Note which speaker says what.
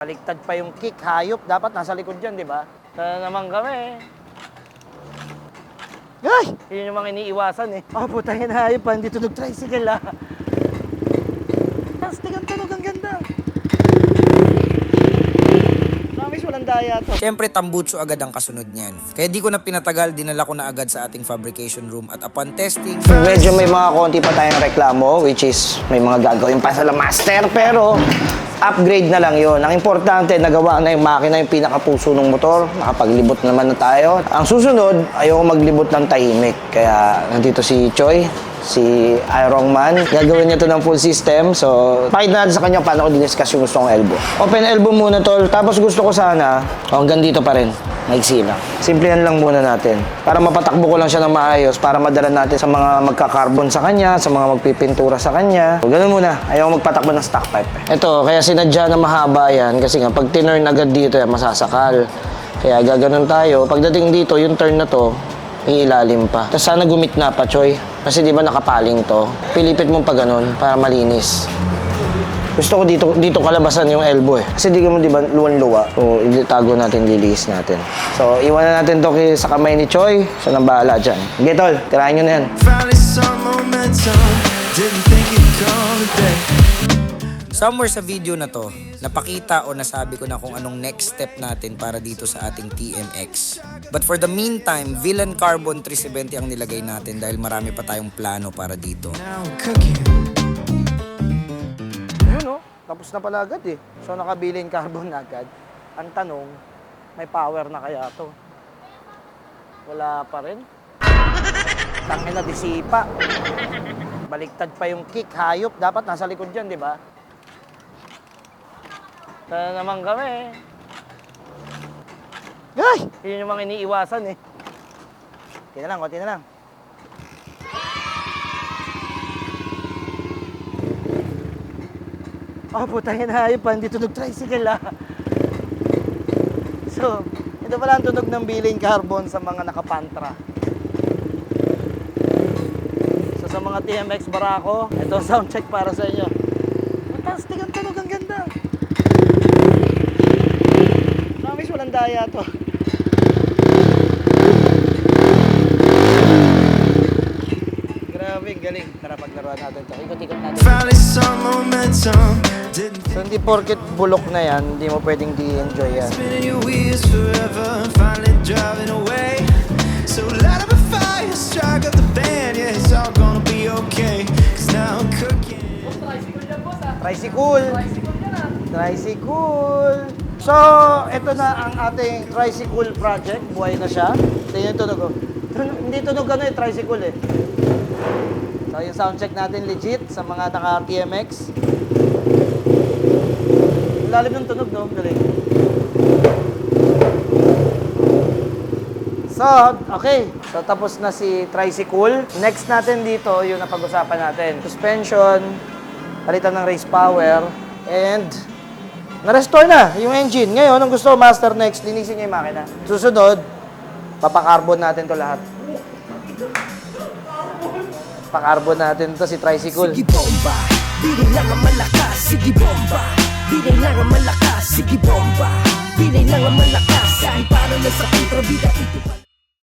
Speaker 1: Baliktad pa yung kick, hayop. Dapat nasa likod yan, di ba? Sana naman kami. Ay! Yun yung mga iniiwasan eh. Oh, putangin na hayop pa. Hindi tunog tricycle ah. Astig ang tunog, ang ganda. Promise, walang daya to.
Speaker 2: Siyempre, tambutso agad ang kasunod niyan. Kaya di ko na pinatagal, dinala ko na agad sa ating fabrication room at upon testing,
Speaker 1: Medyo may mga konti pa tayong reklamo, which is may mga gagawin pa sa master, pero upgrade na lang yon. Ang importante, nagawa na yung makina yung pinakapuso ng motor. Nakapaglibot naman na tayo. Ang susunod, ayoko maglibot ng tahimik. Kaya nandito si Choi, si Iron Man. Gagawin niya to ng full system. So, pakita natin sa kanya paano ko diniscuss yung gusto kong elbow. Open elbow muna, tol. Tapos gusto ko sana, oh, hanggang dito pa rin. Maiksi lang. Simplihan lang muna natin. Para mapatakbo ko lang siya ng maayos, para madala natin sa mga magka-carbon sa kanya, sa mga magpipintura sa kanya. So, ganun muna. Ayaw magpatakbo ng stock pipe. Ito, kaya sinadya na mahaba yan kasi nga pag tinurn agad dito, yan, masasakal. Kaya gaganon tayo. Pagdating dito, yung turn na to, iilalim pa. Tapos sana gumitna pa, Choy. Kasi di ba nakapaling to? Pilipit mo pa ganun para malinis. Gusto ko dito dito kalabasan yung elbow eh. Kasi di ka mo di ba luwan-luwa. So, itago natin, lilihis natin. So, iwanan natin to kay, sa kamay ni Choi. Siya nang bahala dyan. Okay, tol. Tirahin nyo na yan.
Speaker 3: Finally some momentum. Didn't think it'd come today.
Speaker 2: Somewhere sa video na to, napakita o nasabi ko na kung anong next step natin para dito sa ating TMX. But for the meantime, Villain Carbon 370 ang nilagay natin dahil marami pa tayong plano para dito.
Speaker 1: Ayun oh. Tapos na pala agad eh. So, nakabilin carbon agad. Ang tanong, may power na kaya to? Wala pa rin. Tangin na disipa. Baliktad pa yung kick, hayop. Dapat nasa likod yan, di ba? Sana naman kami. Ay! Yun yung mga iniiwasan eh. Konti na lang, konti na lang. Oh, putangin na hayop pa. Hindi tunog tricycle ah. So, ito pala ang tunog ng billing carbon sa mga nakapantra. So, sa mga TMX Barako, ito ang sound check para sa inyo. Fantastic ang tunog, ang daya to. Grabe, galing. Tara, paglaruan natin to. Ikot-ikot natin. So, hindi porket bulok na yan, hindi mo pwedeng di-enjoy yan.
Speaker 3: So light up a fire, strike up the band. Yeah, it's all gonna be okay. Cause now I'm cooking.
Speaker 1: Tricycle. Tricycle. So, ito na ang ating tricycle project. Buhay na siya. Tingnan yung tunog. oh. Hindi tunog ano yung tricycle eh. So, yung sound check natin legit sa mga naka-TMX. Lalim ng tunog, no? Galing. So, okay. So, tapos na si tricycle. Next natin dito, yung napag-usapan natin. Suspension, palitan ng race power, and na-restore na yung engine. Ngayon, ang gusto, master next, linisin niya yung makina. Susunod, papakarbon natin to lahat. Pakarbon natin to si tricycle.
Speaker 4: Sige bomba, di lang ang malakas Sige bomba, di lang ang malakas Sige bomba, di lang ang malakas Kahit para na sa kontrabida ito